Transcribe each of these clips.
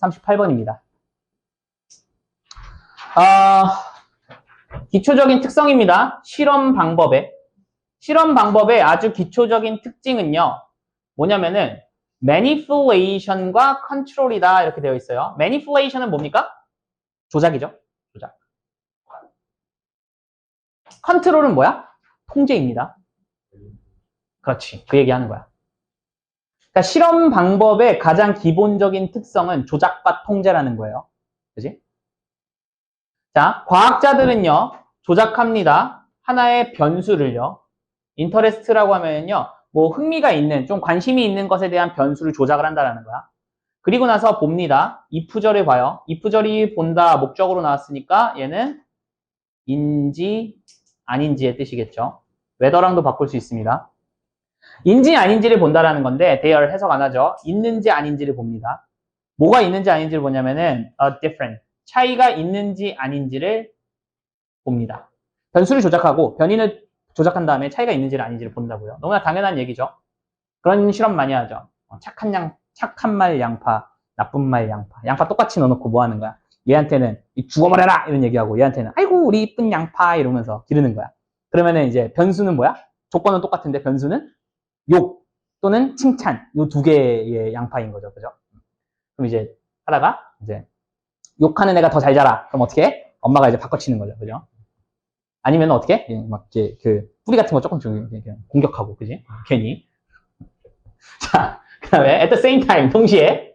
38번입니다. 아, 기초적인 특성입니다. 실험 방법의 실험 방법의 아주 기초적인 특징은요. 뭐냐면은 manipulation과 control이다 이렇게 되어 있어요. manipulation은 뭡니까? 조작이죠. 조작. 컨트롤은 뭐야? 통제입니다. 그렇지. 그 얘기하는 거야. 그러니까 실험 방법의 가장 기본적인 특성은 조작과 통제라는 거예요. 그지? 자, 과학자들은요, 조작합니다. 하나의 변수를요. 인터레스트라고 하면요, 뭐 흥미가 있는, 좀 관심이 있는 것에 대한 변수를 조작을 한다는 거야. 그리고 나서 봅니다. 이프절을 봐요. 이프절이 본다 목적으로 나왔으니까 얘는 인지, 아닌지의 뜻이겠죠. 웨더랑도 바꿀 수 있습니다. 인지 아닌지를 본다라는 건데 대열 해석 안 하죠. 있는지 아닌지를 봅니다. 뭐가 있는지 아닌지를 보냐면은 a different 차이가 있는지 아닌지를 봅니다. 변수를 조작하고 변인을 조작한 다음에 차이가 있는지를 아닌지를 본다고요. 너무나 당연한 얘기죠. 그런 실험 많이 하죠. 어, 착한 양 착한 말 양파, 나쁜 말 양파. 양파 똑같이 넣어놓고 뭐 하는 거야? 얘한테는 이 죽어버려라 이런 얘기하고 얘한테는 아이고 우리 이쁜 양파 이러면서 기르는 거야. 그러면은 이제 변수는 뭐야? 조건은 똑같은데 변수는 욕 또는 칭찬 요두 개의 양파인 거죠, 그죠? 그럼 이제 하다가 이제 욕하는 애가 더 잘 자라. 그럼 어떻게? 해? 엄마가 이제 바꿔치는 거죠, 그죠? 아니면 어떻게? 예, 막 이제 그 뿌리 같은 거 조금 좀 이렇게 공격하고, 그지? 괜히. 자, 그다음에 at the same time 동시에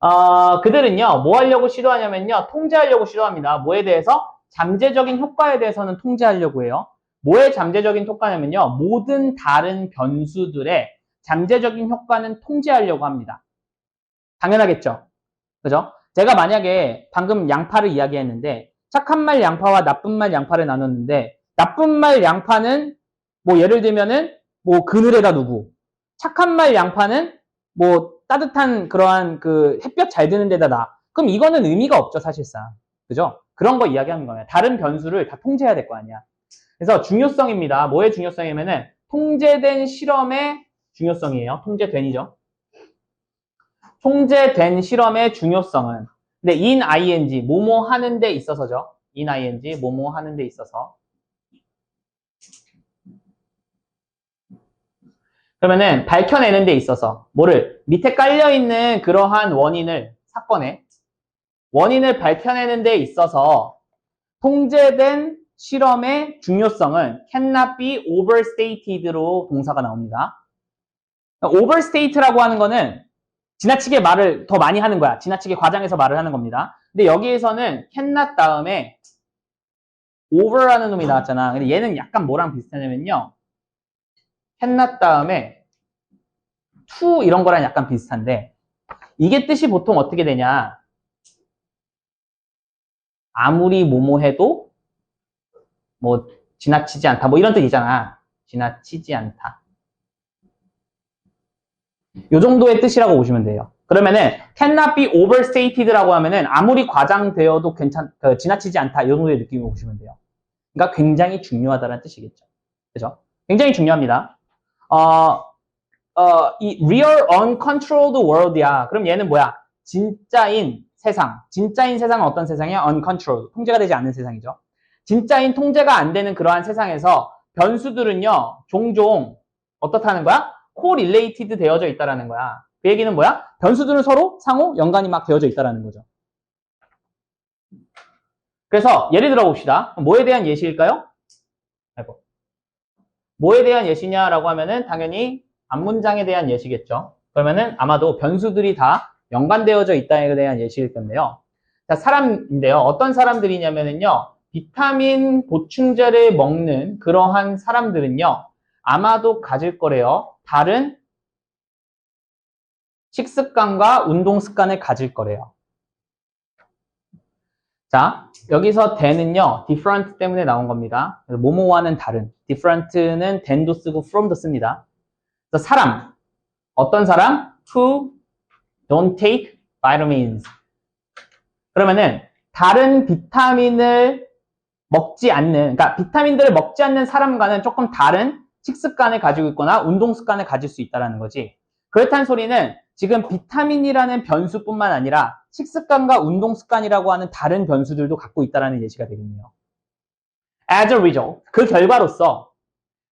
어, 그들은요 뭐 하려고 시도하냐면요 통제하려고 시도합니다. 뭐에 대해서? 잠재적인 효과에 대해서는 통제하려고 해요. 뭐의 잠재적인 효과냐면요. 모든 다른 변수들의 잠재적인 효과는 통제하려고 합니다. 당연하겠죠. 그죠? 제가 만약에 방금 양파를 이야기했는데 착한 말 양파와 나쁜 말 양파를 나눴는데 나쁜 말 양파는 뭐 예를 들면은 뭐 그늘에다 두고 착한 말 양파는 뭐 따뜻한 그러한 그 햇볕 잘 드는 데다 놔. 그럼 이거는 의미가 없죠, 사실상. 그죠? 그런 거 이야기하는 거예요. 다른 변수를 다 통제해야 될 거 아니야. 그래서 중요성입니다. 뭐의 중요성이냐면은 통제된 실험의 중요성이에요. 통제된이죠. 통제된 실험의 중요성은 근데 in ing 뭐뭐 하는 데 있어서죠. in ing 뭐뭐 하는 데 있어서 그러면은 밝혀내는 데 있어서 뭐를 밑에 깔려 있는 그러한 원인을 사건의 원인을 밝혀내는 데 있어서 통제된 실험의 중요성은 cannot be overstated로 동사가 나옵니다. overstate라고 하는 거는 지나치게 말을 더 많이 하는 거야. 지나치게 과장해서 말을 하는 겁니다. 근데 여기에서는 cannot 다음에 over라는 놈이 나왔잖아. 근데 얘는 약간 뭐랑 비슷하냐면요. cannot 다음에 to 이런 거랑 약간 비슷한데 이게 뜻이 보통 어떻게 되냐. 아무리 뭐뭐 해도 뭐 지나치지 않다 뭐 이런 뜻이잖아. 지나치지 않다. 요 정도의 뜻이라고 보시면 돼요. 그러면은 cannot be overstated라고 하면은 아무리 과장되어도 괜찮 그, 지나치지 않다 이 정도의 느낌으로 보시면 돼요. 그러니까 굉장히 중요하다는 뜻이겠죠. 그죠? 굉장히 중요합니다. 어, 어, 이 real uncontrolled world이야. 그럼 얘는 뭐야? 진짜인 세상. 진짜인 세상은 어떤 세상이야? uncontrolled. 통제가 되지 않는 세상이죠. 진짜인 통제가 안 되는 그러한 세상에서 변수들은요, 종종 어떻다는 거야? 코릴레이티드 되어져 있다라는 거야. 그 얘기는 뭐야? 변수들은 서로 상호 연관이 막 되어져 있다라는 거죠. 그래서 예를 들어 봅시다. 뭐에 대한 예시일까요? 아이고. 뭐에 대한 예시냐라고 하면은 당연히 앞문장에 대한 예시겠죠. 그러면은 아마도 변수들이 다 연관되어져 있다에 대한 예시일 건데요. 자, 사람인데요. 어떤 사람들이냐면은요. 비타민 보충제를 먹는 그러한 사람들은요. 아마도 가질 거래요. 다른 식습관과 운동 습관을 가질 거래요. 자, 여기서 then은요, different 때문에 나온 겁니다. 뭐뭐와는 다른. different는 then도 쓰고 from도 씁니다. 사람, 어떤 사람? who don't take vitamins. 그러면은 다른 비타민을 먹지 않는, 그러니까 비타민들을 먹지 않는 사람과는 조금 다른 식습관을 가지고 있거나 운동 습관을 가질 수 있다는 거지. 그렇다는 소리는 지금 비타민이라는 변수뿐만 아니라 식습관과 운동 습관이라고 하는 다른 변수들도 갖고 있다는 예시가 되겠네요. As a result, 그 결과로서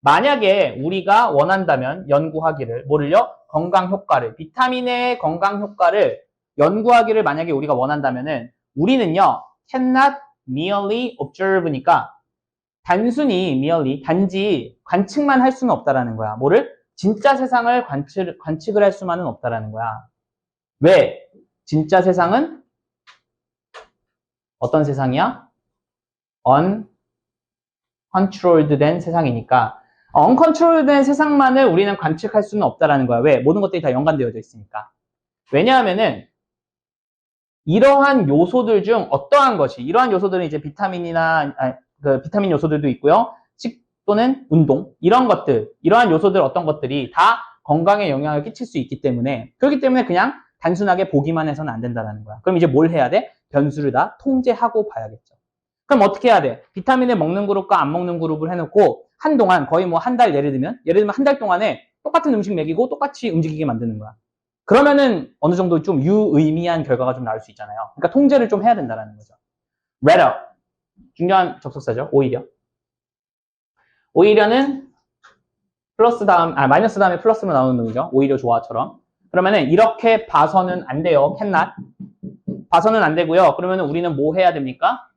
만약에 우리가 원한다면 연구하기를 뭐를요? 건강 효과를 비타민의 건강 효과를 연구하기를 만약에 우리가 원한다면은 우리는요 cannot merely observe니까 단순히 merely 단지 관측만 할 수는 없다라는 거야. 뭐를 진짜 세상을 관측, 관측을 할 수만은 없다라는 거야. 왜? 진짜 세상은 어떤 세상이야? uncontrolled 된 세상이니까 uncontrolled 된 세상만을 우리는 관측할 수는 없다라는 거야. 왜? 모든 것들이 다 연관되어져 있으니까. 왜냐하면은 이러한 요소들 중 어떠한 것이 이러한 요소들은 이제 비타민이나 아니, 그 비타민 요소들도 있고요. 식 또는 운동 이런 것들 이러한 요소들 어떤 것들이 다 건강에 영향을 끼칠 수 있기 때문에 그렇기 때문에 그냥 단순하게 보기만 해서는 안 된다는 거야. 그럼 이제 뭘 해야 돼? 변수를 다 통제하고 봐야겠죠. 그럼 어떻게 해야 돼? 비타민을 먹는 그룹과 안 먹는 그룹을 해놓고 한동안 거의 뭐 한 달 예를 들면 예를 들면 한 달 동안에 똑같은 음식 먹이고 똑같이 움직이게 만드는 거야. 그러면은 어느 정도 좀 유의미한 결과가 좀 나올 수 있잖아요. 그러니까 통제를 좀 해야 된다는 거죠. rather 중요한 접속사죠. 오히려 오히려는 플러스 다음 아 마이너스 다음에 플러스로 나오는 놈이죠. 오히려 좋아처럼 그러면은 이렇게 봐서는 안 돼요. cannot 봐서는 안 되고요. 그러면은 우리는 뭐 해야 됩니까?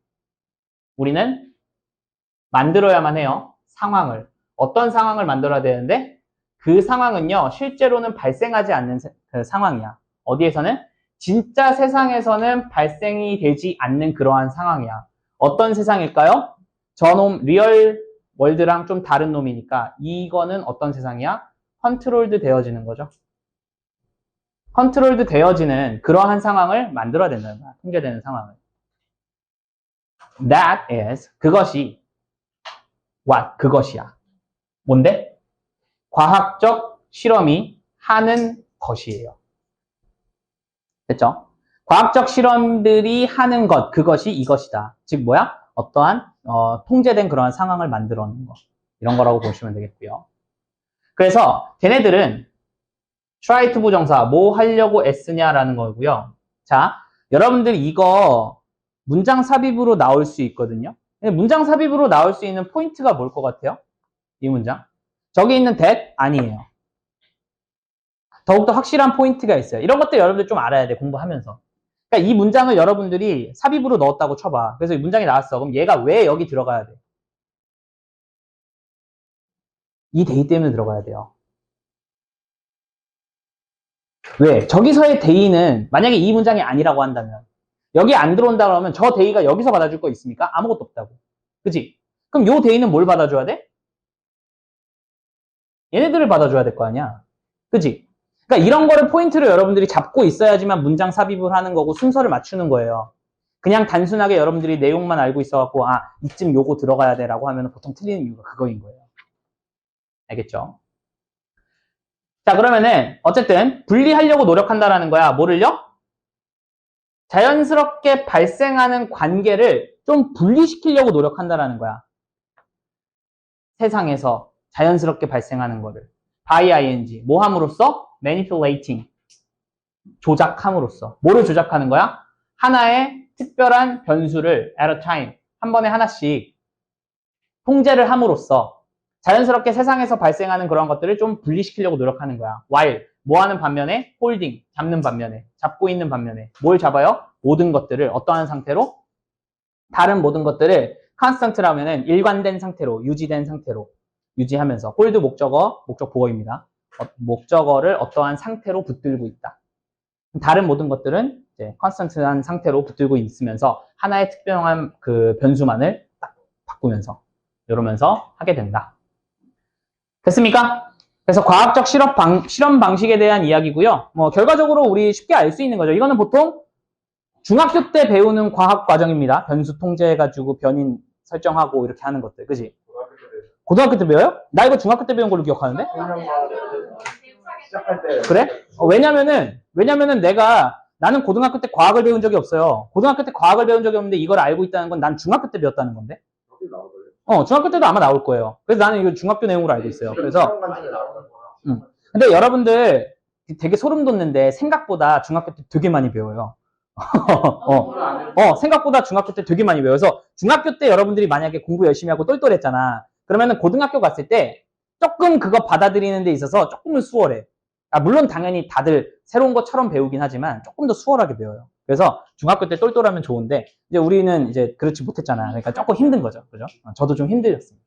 우리는 만들어야만 해요. 상황을 어떤 상황을 만들어야 되는데 그 상황은요, 실제로는 발생하지 않는 세- 그 상황이야. 어디에서는? 진짜 세상에서는 발생이 되지 않는 그러한 상황이야. 어떤 세상일까요? 저놈, 리얼 월드랑 좀 다른 놈이니까 이거는 어떤 세상이야? 컨트롤드 되어지는 거죠. 컨트롤드 되어지는 그러한 상황을 만들어야 된다는 거야. 통제되는 상황을. That is, 그것이, what, 그것이야. 뭔데? 과학적 실험이 하는 것이에요. 됐죠? 과학적 실험들이 하는 것, 그것이 이것이다. 즉 뭐야? 어떠한 어, 통제된 그러한 상황을 만들어 놓은 거. 이런 거라고 보시면 되겠고요. 그래서 걔네들은 try to 부정사 뭐 하려고 애쓰냐라는 거고요. 자, 여러분들 이거 문장 삽입으로 나올 수 있거든요. 문장 삽입으로 나올 수 있는 포인트가 뭘 것 같아요? 이 문장. 저기 있는 that 아니에요. 더욱더 확실한 포인트가 있어요. 이런 것들 여러분들 좀 알아야 돼, 공부하면서. 그러니까 이 문장을 여러분들이 삽입으로 넣었다고 쳐봐. 그래서 이 문장이 나왔어. 그럼 얘가 왜 여기 들어가야 돼? 이 데이 때문에 들어가야 돼요. 왜? 저기서의 데이는 만약에 이 문장이 아니라고 한다면 여기 안 들어온다 그러면 저 데이가 여기서 받아줄 거 있습니까? 아무것도 없다고. 그지? 그럼 요 데이는 뭘 받아줘야 돼? 얘네들을 받아줘야 될 거 아니야. 그지? 그러니까 이런 거를 포인트를 여러분들이 잡고 있어야지만 문장 삽입을 하는 거고 순서를 맞추는 거예요. 그냥 단순하게 여러분들이 내용만 알고 있어갖고 아 이쯤 요거 들어가야 돼라고 하면 보통 틀리는 이유가 그거인 거예요. 알겠죠? 자 그러면은 어쨌든 분리하려고 노력한다라는 거야. 뭐를요? 자연스럽게 발생하는 관계를 좀 분리시키려고 노력한다라는 거야. 세상에서 자연스럽게 발생하는 거를 by ing 뭐 함으로써 manipulating 조작함으로써 뭐를 조작하는 거야? 하나의 특별한 변수를 at a time 한 번에 하나씩 통제를 함으로써 자연스럽게 세상에서 발생하는 그런 것들을 좀 분리시키려고 노력하는 거야. while 뭐 하는 반면에 holding 잡는 반면에 잡고 있는 반면에 뭘 잡아요? 모든 것들을 어떠한 상태로 다른 모든 것들을 constant라면은 일관된 상태로 유지된 상태로 유지하면서 홀드 목적어 목적 보어입니다. 어, 목적어를 어떠한 상태로 붙들고 있다. 다른 모든 것들은 이제 컨스턴트한 상태로 붙들고 있으면서 하나의 특별한 그 변수만을 딱 바꾸면서 이러면서 하게 된다. 됐습니까? 그래서 과학적 실험, 방, 실험 방식에 대한 이야기고요. 뭐 결과적으로 우리 쉽게 알 수 있는 거죠. 이거는 보통 중학교 때 배우는 과학 과정입니다. 변수 통제해가지고 변인 설정하고 이렇게 하는 것들, 그지? 고등학교 때 배워요? 나 이거 중학교 때 배운 걸로 기억하는데? 시작할 때 그래? 어, 왜냐면은, 왜냐면은 내가, 나는 고등학교 때 과학을 배운 적이 없어요. 고등학교 때 과학을 배운 적이 없는데 이걸 알고 있다는 건 난 중학교 때 배웠다는 건데? 어, 중학교 때도 아마 나올 거예요. 그래서 나는 이거 중학교 내용으로 알고 있어요. 그래서, 거야. 근데 여러분들, 되게 소름 돋는데 생각보다 중학교 때 되게 많이 배워요. 어, 어, 생각보다 중학교 때 되게 많이 배워서 중학교 때 여러분들이 만약에 공부 열심히 하고 똘똘했잖아. 그러면은 고등학교 갔을 때 조금 그거 받아들이는 데 있어서 조금은 수월해. 아, 물론 당연히 다들 새로운 것처럼 배우긴 하지만 조금 더 수월하게 배워요. 그래서 중학교 때 똘똘하면 좋은데 이제 우리는 이제 그렇지 못했잖아. 그러니까 조금 힘든 거죠. 그죠? 어, 저도 좀 힘들었습니다.